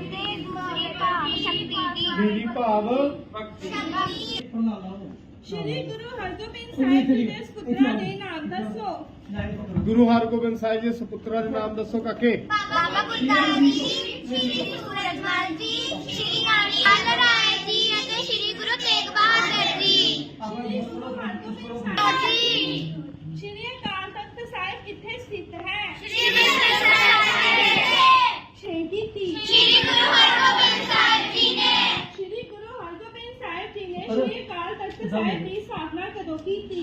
ਅਤੇ ਮੂਰੀਅਤਾ ਸ਼ਕਤੀ ਦੀ ਦੇਵੀ ਭਾਵ ਸ਼੍ਰੀ ਗੁਰੂ ਹਰਗੋਬਿੰਦ ਸਾਹਿਬ ਜੀ ਦੇ ਸੁਪੁੱਤਰਾਂ ਦੇ ਨਾਮ ਦੱਸੋ। ਗੁਰੂ ਹਰਗੋਬਿੰਦ ਸਾਹਿਬ ਜੀ ਸੁਪੁੱਤਰਾਂ ਦੇ ਨਾਮ ਦੱਸੋ ਕਾਕੇ। ਬਾਬਾ ਗੁਰਦਾਸ ਜੀ ਸ਼੍ਰੀ ਸੂਰਜਮਲ ਜੀ ਸ਼੍ਰੀ ਰਾਣੀ ਰਾਏ ਜੀ ਅਤੇ ਸ਼੍ਰੀ ਗੁਰੂ ਤੇਗ ਬਹਾਦਰ ਜੀ ਸ਼੍ਰੀ ਗੁਰੂ ਹਰਗੋਬਿੰਦ ਸਾਹਿਬ ਜੀ ਸ਼੍ਰੀ ਅਕਾਲ ਤਖਤ ਸਾਹਿਬ ਕਿੱਥੇ ਸਥਿਤ ਹੈ ਸ਼੍ਰੀ ਅੰਮ੍ਰਿਤਸਰ ਸਾਹਿਬ ਸ਼ਹੀਦੀ ਤੀ ਸ਼੍ਰੀ ਗੁਰੂ ਹਰਗੋਬਿੰਦ ਸਾਹਿਬ ਜੀ ਨੇ ਸ਼੍ਰੀ ਗੁਰੂ ਹਰਗੋਬਿੰਦ ਸਾਹਿਬ ਜੀ ਨੇ ਸ਼੍ਰੀ ਅਕਾਲ ਤਖਤ ਸਾਹਿਬ ਦੀ ਸਥਾਪਨਾ ਕਦੋਂ ਕੀਤੀ?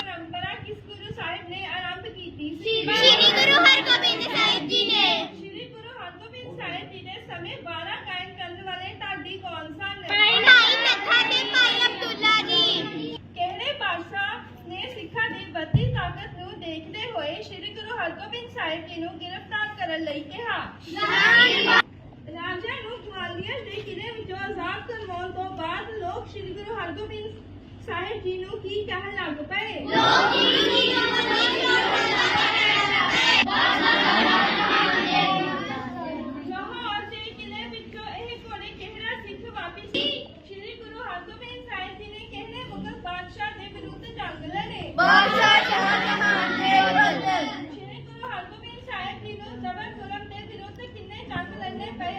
ਪਰੰਪਰਾ ਕਿਸ ਗੁਰੂ ਸਾਹਿਬ ਨੇ ਆਰੰਭ ਕੀਤੀ ਸੀ? ਸ਼੍ਰੀ ਗੁਰੂ ਹਰਗੋਬਿੰਦ ਸਾਹਿਬ ਜੀ ਨੇ। ਸ਼੍ਰੀ ਗੁਰੂ ਹਰਗੋਬਿੰਦ ਸਾਹਿਬ ਜੀ ਦੇ ਸਮੇਂ 12 ਕਾਇਮ ਕਰਨ ਵਾਲੇ ਢਾਡੀ ਕੌਣ ਸਨ? ਭਾਈ ਨੱਥਾ ਤੇ ਭਾਈ ਅਬਦੁੱਲਾ ਜੀ। ਕਿਹੜੇ ਬਾਦਸ਼ਾਹ ਨੇ ਸਿੱਖਾਂ ਦੀ ਵੱਧਦੀ ਤਾਕਤ ਨੂੰ ਦੇਖਦੇ ਹੋਏ ਸ਼੍ਰੀ ਗੁਰੂ ਹਰਗੋਬਿੰਦ ਸਾਹਿਬ ਜੀ ਨੂੰ ਗ੍ਰਿਫਤਾਰ ਕਰਨ ਲਈ ਕਿਹਾ? ਗਵਾਲੀਅਰ ਦੇ ਕਿਲੇ ਵਿੱਚੋਂ ਆਜ਼ਾਦ ਕਰਵਾਉਣ ਤੋਂ ਬਾਅਦ ਲੋਕ ਸ਼੍ਰੀ ਗੁਰੂ ਹਰਗੋਬਿੰਦ ਸਾਹਿਬ ਜੀ ਨੂੰ ਕੀ ਕਹਿਣ ਲੱਗ ਪਏ? ਦੇ ਸ਼੍ਰੀ ਗੁਰੂ ਜੀ ਨੇ ਕਿਹੜੇ ਮੁਗਲ ਬਾਦਸ਼ਾਹ ਦੇ ਵਿਰੁੱਧ ਜੰਗ ਲੜੇ? ਸ਼੍ਰੀ ਗੁਰੂ ਹਰਗੋਬਿੰਦ ਸਾਹਿਬ ਜੀ ਨੂੰ ਜ਼ਬਰ ਜ਼ੁਲਮ ਦੇ ਵਿਰੁੱਧ ਕਿੰਨੇ ਜੰਗ ਲੜਨੇ ਪਏ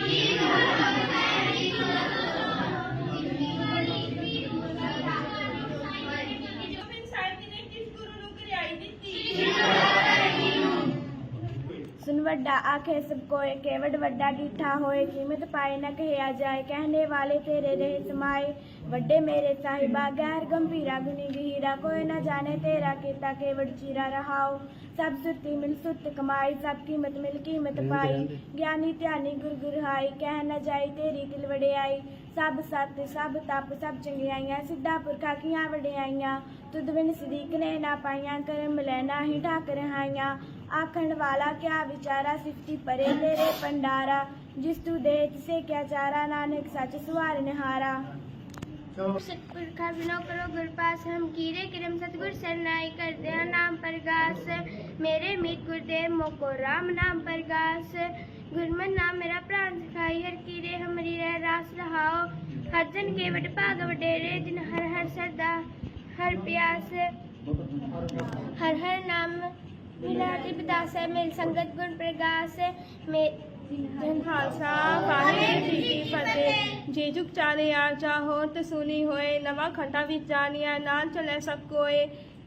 ਦੇ ਵੱਡਾ ਆਖੇ ਸਭ ਕੋਏ ਕੇਵੜ ਵੱਡਾ ਡੀਠਾ ਹੋਏ ਕੀਮਤ ਪਾਏ ਨਾ ਕਹਿਆ ਜਾਏ ਕਹਿਣੇ ਵਾਲੇ ਤੇਰੇ ਰਹੇ ਸਮਾਏ ਵੱਡੇ ਮੇਰੇ ਸਾਹਿਬਾ ਗੈਰ ਗੰਭੀਰਾ ਗੁਨੀ ਗਹੀਰਾ ਕੋਈ ਨਾ ਜਾਣੇ ਤੇਰਾ ਕੀਤਾ ਕੇਵੜ ਚੀਰਾ ਰਹਾਓ। ਸਭ ਸੁਰਤੀ ਮਿਲ ਸੁਰਤ ਕਮਾਈ ਸਭ ਕੀਮਤ ਮਿਲ ਕੀਮਤ ਪਾਈ। ਗਿਆਨੀ ਧਿਆਨੀ ਗੁਰ ਗੁਰਹਾਈ ਕਹਿ ਨਾ ਜਾਈ ਤੇਰੀ ਦਿਲ ਵੜਿਆਈ ਸਭ ਸਤ ਸਭ ਤਪ ਸਭ ਚੰਗਿਆਈਆਂ ਸਿੱਧਾ ਪੁਰਖਾ ਕੀਆਂ ਵਡਿਆਈਆਂ। ਤੁਧ ਬਿਨ ਸਦੀਕ ਨੇ ਨਾ ਪਾਈਆਂ ਕਰਮ ਲੈਣਾ ਹੀ ਢਾਕ ਰਹਾਈਆਂ ਆਖਣ ਵਾਲਾ ਕਿਆ ਵਿਚਾਰਾ ਸਿਫਤੀ ਪਰੇ ਤੇਰੇ ਪੰਡਾਰਾ ਜਿਸ ਤੂ ਦੇ ਤਿਸੇ ਕਿਆ ਚਾਰਾ ਨਾਨਕ ਸੱਚ ਸਵਾਰ ਨਿਹਾਰਾ। ਸਤਿਪੁਰਖਾ ਬਿਨੋ ਕਰੋ ਗੁਰਪਾਸ ਹਮ ਕੀਰੇ ਕਿਰਮ ਸਤਿਗੁਰ ਸਰਨਾਈ ਕਰਦੇ ਹਾਂ ਨਾਮ ਪ੍ਰਗਾਸ। ਮੇਰੇ ਮੀਤ ਗੁਰਦੇਵ ਮੋਕੋ ਰਾਮ ਨਾਮ ਪ੍ਰਗਾਸ। ਗੁਰਮਨ ਨਾਮ ਮੇਰਾ ਪ੍ਰਾਨ ਸਿਖਾਈ ਹਰ ਕੀਰੇ ਹਮਰੀ ਰਹਿ ਰਾਸ ਰਹਾਓ। ਹਰ ਜਨ ਕੇ ਵਡ ਭਾਗ ਵਡੇਰੇ ਜਿਨ ਹਰ ਹਰ ਸਰਦਾ ਹਰ ਪਿਆਸ। ਹਰ ਹਰ ਨਾਮ ਮਿਲਾ ਦੀ ਬਦਾਸੈ ਮੇਲ ਸੰਗਤ ਗੁਣ ਪ੍ਰਗਾਸ ਮੇ ਧੰਨ ਖਾਲਸਾ, ਵਾਹਿਗੁਰੂ ਜੀ ਕੀ ਫਤਿਹ। ਜੇ ਜੁਗ ਚਾਲੇ ਆ ਚਾਹੋ, ਤੇ ਸੁਨੀ ਹੋਏ, ਨਵਾਂ ਖੰਡਾ ਵਿੱਚ ਜਾਣਿਆ ਨਾ ਚਲੇ ਸਭ ਕੋਏ।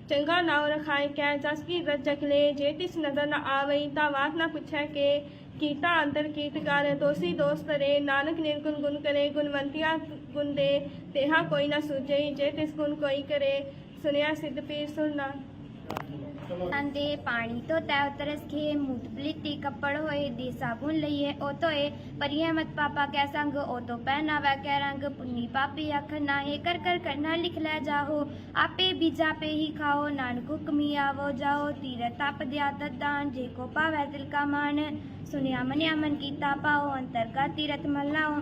ਚੰਗਾ ਨਾਉ ਰਖਾਈ ਕੈ ਜਸ ਕੀ ਰਜਕ ਲੈ, ਜੇ ਤਿਸ ਨਜ਼ਰ ਨਾ ਆਵਈ, ਤਾਂ ਬਾਤ ਨਾ ਪੁੱਛੈ ਕੇ। ਕੀਤਾ ਅੰਦਰ ਕੀਟ ਕਰ, ਦੋਸੀ ਦੋਸਤ ਰੇ ਨਾਨਕ ਨਿਰਗੁਣ ਗੁਣ ਕਰੇ, ਗੁਣਵੰਤਿਆ ਗੁਣ ਦੇ, ਤੇਹਾ ਕੋਈ ਨਾ ਸੁਝਈ ਜੇ ਤਿਸ ਗੁਣ ਕੋਈ ਕਰੇ। ਸੁਨਿਆ ਸਿੱਧ ਪੀਰ ਸੁਣਨਾ ਅੰਦੇ ਪਾਣੀ ਤੋਂ ਤੈ ਉਤਰਸ ਖੇ ਮੂਤ ਬਲਿੱਤੀ ਕੱਪੜ ਹੋਏ ਦੀ ਸਾਬੁਨ ਲਈਏ ਉਹ ਤੋਏ ਪਰਿਆ ਮਤ ਪਾਪਾ ਕੈ ਸੰਗ ਉਹ ਤੋਂ ਪਹਿਨਾਵਾ ਕੈ ਰੰਗ ਪੁੰਨੀ ਪਾਪੀ ਅੱਖ ਨਾਹੇ ਕਰ ਕਰ ਕਰਨਾ ਲਿਖ ਲੈ ਜਾਹੋ ਆਪੇ ਬੀਜਾ ਪੇ ਹੀ ਖਾਓ ਨਾਨਕ ਹੁਕਮੀ ਆਵੋ ਜਾਓ ਤੀਰ ਤਪ ਦਿਆ ਦਦਾਨ ਜੇ ਕੋ ਪਾਵੈ ਦਿਲ ਕਾ ਮਾਨ ਸੁਨਿਆ ਮਨਿਆ ਮਨ ਕੀਤਾ ਪਾਓ ਅੰਤਰ ਕਾ ਤੀਰਥ ਮਲਾਓ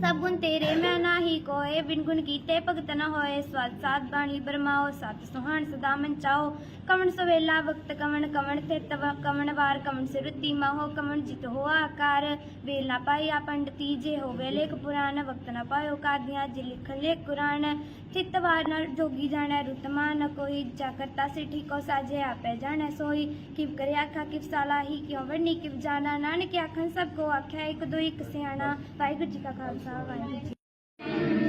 ਸਭ ਤੇਰੇ, ਮੈਂ ਨਾਹੀ ਕੋਏ। ਬਿਨ ਗੁਣ ਕੀਤੇ ਭਗਤ ਨ ਹੋਏ। ਸਵਾਦ ਸਾਧ ਬਾਣੀ ਬਰਮਾਓ ਸਤ ਸੁਹਾਣ ਸਦਾ ਮਨ ਚਾਓ ਕਵਣ ਸਵੇਲਾ ਵਕਤ ਕਵਣ ਕਵਣ ਤੇ ਤਵ ਕਵਣ ਵਾਰ ਕਵਣ ਸਿਰੁੱਤੀ ਮਹੋ, ਕਵਣ ਜਿਤ ਹੋ ਆਕਾਰ। ਵੇਲ ਨਾ ਪਾਇਆ ਪੰਡਤੀ, ਜੇ ਹੋਵੇ ਲੇਖ ਪੁਰਾਣ, ਵਕਤ ਨ ਪਾਇਓ ਕਾਦੀਆਂ, ਜੇ ਲਿਖ ਲੇ ਕੁਰਾਨ। ਚਿਤ ਵਾਰ ਨਾਲ ਜੋਗੀ ਜਾਣਾ ਰੁਤਮਾ ਨ ਕੋਈ। ਜਾ ਕਰਤਾ ਸੇ ਠੀਕੋ ਸਾਜੇ, ਆਪੇ ਜਾਣੈ ਸੋਈ। ਕਿਵ ਕਰੇ ਆਖਾ, ਕਿਵ ਸਾਲਾ ਹੀ, ਕਿਉ ਵਰਨੀ, ਕਿਵ ਜਾਣਾ। ਨਾਨਕ ਆਖਣ, ਸਭ ਕੋ ਆਖਿਆ ਇੱਕ ਦੋ ਇੱਕ ਸਿਆਣਾ। ਵਾਹਿਗੁਰੂ ਜੀ ਕਾ ਖਾਲਸਾ। ਵਾਹਿਗੁਰੂ ਜੀ